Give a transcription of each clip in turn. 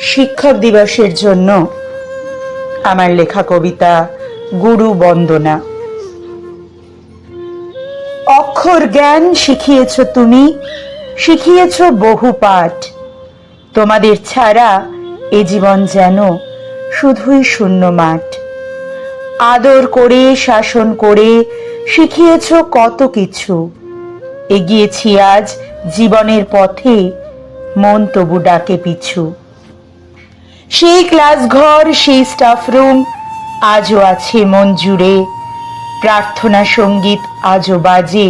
শিক্ষক দিবসের জন্য। আমার লেখা কবিতা গুরু বন্দনা। অক্ষর জ্ঞান শিখিয়েছ তুমি, শিখিয়েছ বহু পাঠ। তোমাদের ছাড়া এ জীবন যেন শুধুই শূন্য মাঠ। আদর করে, শাসন করে, শিখিয়েছ কত কিছু। এগিয়েছি আজ জীবনের পথে, মন তবু ডাকে পিছু। সেই ক্লাস ঘর, সেই স্টাফ রুম আজও আছে মন জুড়ে। প্রার্থনা সংগীত আজও বাজে,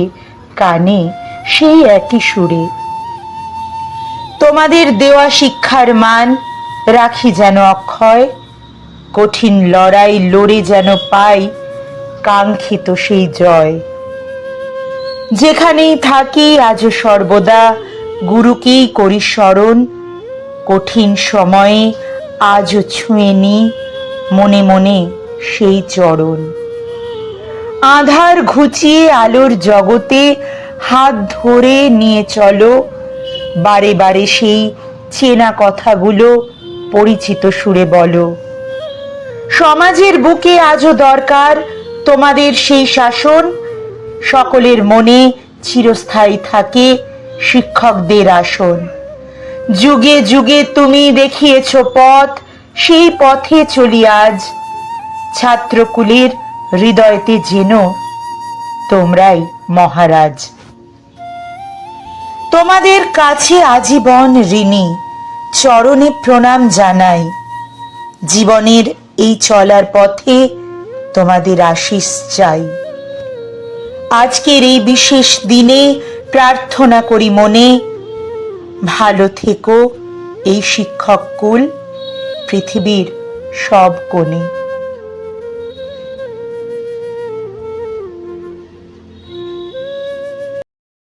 কানে সেই একই সুরে। তোমাদের দেওয়া শিক্ষার মান রাখি যেন অক্ষয়, কঠিন লড়াই লড়ে যেন পাই কাঙ্ক্ষিত সেই জয়। যেখানেই থাকি আজও সর্বদা গুরুকেই করি স্মরণ, কঠিন সময়ে আজও ছুঁয়ে নি মনে মনে সেই চরণ। আধার ঘুচিয়ে আলোর জগতে হাত ধরে নিয়ে চলো, বারে বারে সেই চেনা কথাগুলো পরিচিত সুরে বলো। সমাজের বুকে আজও দরকার তোমাদের সেই শাসন, সকলের মনে চিরস্থায়ী থাকে শিক্ষকদের আসন। যুগে যুগে তুমি দেখিয়েছ পথ, সেই পথে চলি আজ। ছাত্রকুলের হৃদয়তে যেন তোমরাই মহারাজ। তোমাদের কাছে আজীবন ঋণী, চরণে প্রণাম জানাই। জীবনের এই চলার পথে তোমাদের আশিস চাই। আজকের এই বিশেষ দিনে প্রার্থনা করি মনে ভালো থেকো এই শিক্ষক কুল পৃথিবীর সব কোণে।